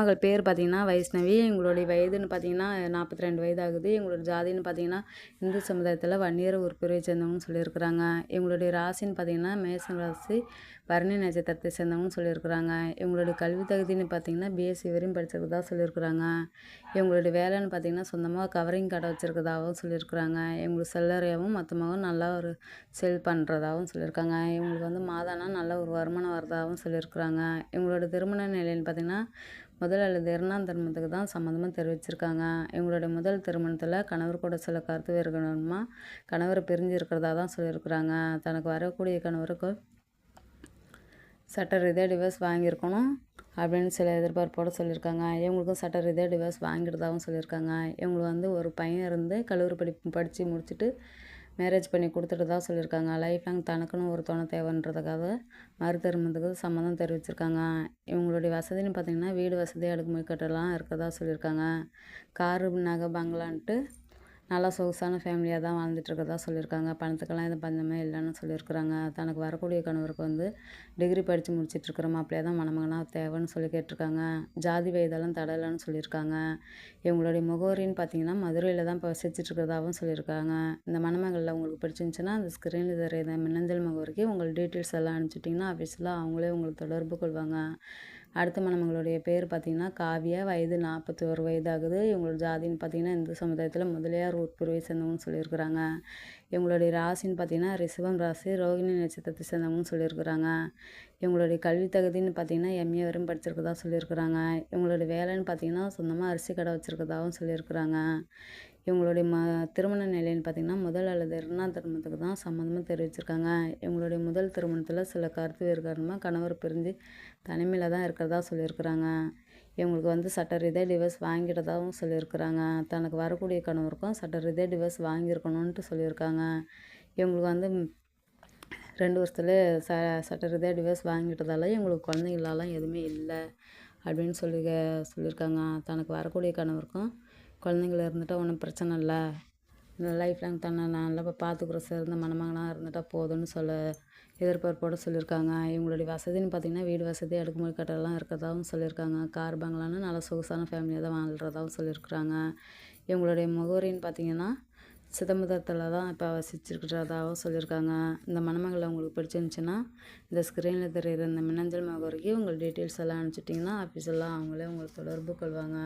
மருமகள் பேர் பார்த்திங்கன்னா வைஷ்ணவி எங்களுடைய வயதுன்னு பார்த்தீங்கன்னா நாற்பத்தி ரெண்டு வயது ஆகுது எங்களோட ஜாதின்னு பார்த்தீங்கன்னா இந்து சமுதாயத்தில் வன்னியர் உறுப்பினரை சேர்ந்தவங்கன்னு சொல்லியிருக்கிறாங்க. எங்களுடைய ராசின்னு பார்த்தீங்கன்னா மேசன் ராசி பரணி நட்சத்திரத்தை சேர்ந்தவங்கன்னு சொல்லியிருக்கிறாங்க. எங்களுடைய கல்வி தகுதின்னு பார்த்தீங்கன்னா பிஎஸ்சி வரையும் படிச்சிருக்கதா சொல்லியிருக்கிறாங்க. எங்களுடைய வேலைன்னு பார்த்தீங்கன்னா சொந்தமாக கவரிங் கடை வச்சுருக்கதாகவும் சொல்லியிருக்கிறாங்க. எங்களுக்கு செல்லறையாகவும் மொத்தமாகவும் நல்லா ஒரு செல் பண்ணுறதாகவும் சொல்லியிருக்காங்க. இவங்களுக்கு வந்து மாதானா நல்ல ஒரு வருமானம் வரதாகவும் சொல்லியிருக்கிறாங்க. எங்களோட திருமண நிலைன்னு பார்த்திங்கன்னா முதல் அல்லது இரண்டாம் திருமணத்துக்கு தான் சம்மந்தமாக தெரிவிச்சிருக்காங்க. இவங்களுடைய முதல் திருமணத்தில் கணவர் கூட சில கருத்து வேறுகணுமா? கணவர் பிரிஞ்சு இருக்கிறதா தான் சொல்லியிருக்கிறாங்க. தனக்கு வரக்கூடிய கணவருக்கு சட்ட ரீதியாக டிவைஸ் வாங்கியிருக்கணும் அப்படின்னு சில எதிர்பார்ப்போடு சொல்லியிருக்காங்க. இவங்களுக்கும் சட்ட ரீதியாக டிவைஸ் வாங்கிடுதாகவும் சொல்லியிருக்காங்க. இவங்களுக்கு வந்து ஒரு பையன் இருந்து கல்லூரி படி படித்து முடிச்சுட்டு மேரேஜ் பண்ணி கொடுத்துட்டு தான் சொல்லியிருக்காங்க. லைஃப் லாங் தனக்குன்னு ஒரு துணை தேவைன்றதுக்காக மறு சம்மதம் தெரிவிச்சிருக்காங்க. இவங்களுடைய வசதின்னு பார்த்திங்கன்னா வீடு வசதி அடுக்குமுறை கட்டெல்லாம் இருக்கிறதா சொல்லியிருக்காங்க. காரு நகை பங்களான்ட்டு நல்லா சொகுசான ஃபேமிலியாக தான் வாழ்ந்துட்டுருக்கதா சொல்லியிருக்காங்க. பணத்துக்கெல்லாம் எதுவும் பஞ்சமே இல்லைன்னு சொல்லியிருக்கிறாங்க. தனக்கு வரக்கூடிய கணவருக்கு வந்து டிகிரி படித்து முடிச்சிட்ருக்கிற மாப்பிள்ளையாக தான் மணமகனாக தேவைன்னு சொல்லி கேட்டிருக்காங்க. ஜாதி வயதெல்லாம் தடலைன்னு சொல்லியிருக்காங்க. இவங்களுடைய முகவரின்னு பார்த்தீங்கன்னா மதுரையில் தான் இப்போ வசிச்சிட்ருக்கிறதாகவும் சொல்லியிருக்காங்க. இந்த மணமகளில் உங்களுக்கு பிடிச்சிருந்துச்சுன்னா அந்த ஸ்க்ரீனில் தெரியுது மின்னஞ்சல் முகவரிக்கு உங்கள் டீட்டெயில்ஸ் எல்லாம் அனுப்பிச்சிட்டிங்கன்னா ஆஃபீஸில் அவங்களே உங்களுக்கு தொடர்பு கொள்வாங்க. அடுத்த மணமகளுடைய பேர் பார்த்திங்கன்னா காவியா. வயது நாற்பத்தி ஒரு வயதாகுது. இவங்களோட ஜாதின்னு பார்த்திங்கன்னா இந்து சமுதாயத்தில் முதலியார் உட்பிரிவை சேர்ந்தவங்கன்னு சொல்லியிருக்கிறாங்க. இவங்களுடைய ராசின்னு பார்த்திங்கன்னா ரிசவம் ராசி ரோகிணி நட்சத்திரத்தை சேர்ந்தவங்கன்னு சொல்லியிருக்கிறாங்க. இவங்களுடைய கல்வி தகுதின்னு பார்த்திங்கன்னா எம்ஏ வரையும் படிச்சிருக்கதா சொல்லியிருக்கிறாங்க. இவங்களுடைய வேலைன்னு பார்த்திங்கன்னா சொந்தமாக அரிசி கடை வச்சுருக்கதாகவும் சொல்லியிருக்கிறாங்க. இவங்களுடைய ம திருமண நிலைன்னு பார்த்திங்கன்னா முதல் அல்லது இரண்டாம் திருமணத்துக்கு தான் சம்மந்தமாக தெரிவிச்சிருக்காங்க. இவங்களுடைய முதல் திருமணத்தில் சில கருத்து வேறு காரணமாக கணவர் பிரிஞ்சு தனிமையில் தான் இருக்கிறதா சொல்லியிருக்கிறாங்க. இவங்களுக்கு வந்து சட்ட ரீதியாக டிவர்ஸ் வாங்கிட்டதாகவும் சொல்லியிருக்கிறாங்க. தனக்கு வரக்கூடிய கணவருக்கும் சட்ட ரீதியாக டிவர்ஸ் வாங்கியிருக்கணுன்ட்டு சொல்லியிருக்காங்க. இவங்களுக்கு வந்து ரெண்டு வருஷத்துல ச சட்ட ரீதியாக டிவர்ஸ் வாங்கிட்டதால இவங்களுக்கு குழந்தைங்களாலாம் எதுவுமே இல்லை அப்படின்னு சொல்லி சொல்லியிருக்காங்க. தனக்கு வரக்கூடிய கணவருக்கும் குழந்தைங்கள இருந்துட்டால் ஒன்றும் பிரச்சனை இல்லை. இந்த லைஃப் லாங் தன்னை நல்லா சார். இந்த மணமகனாக இருந்துட்டால் போதும்னு சொல்ல எதிர்பார்ப்போடு சொல்லியிருக்காங்க. இவங்களுடைய வசதின்னு பார்த்திங்கன்னா வீடு வசதி அடுக்குமுறை கட்டெல்லாம் இருக்கிறதாகவும் சொல்லியிருக்காங்க. கார் பங்களான்னு நல்ல சொகுசான ஃபேமிலியாக தான் வாழ்கிறதாகவும் சொல்லியிருக்கிறாங்க. இவங்களுடைய முகவரின்னு பார்த்திங்கன்னா சிதம்பரத்தில் தான் இப்போ வசிச்சிருக்கிறதாகவும் சொல்லியிருக்காங்க. இந்த மணமகளை உங்களுக்கு பிடிச்சிருந்துச்சின்னா இந்த ஸ்க்ரீனில் தெரிகிற இந்த மின்னஞ்சல் முகவரிக்கு உங்கள் டீட்டெயில்ஸ் எல்லாம் அனுப்பிச்சிட்டிங்கன்னா ஆஃபீஸெல்லாம் அவங்களே உங்களுக்கு தொடர்பு கொள்வாங்க.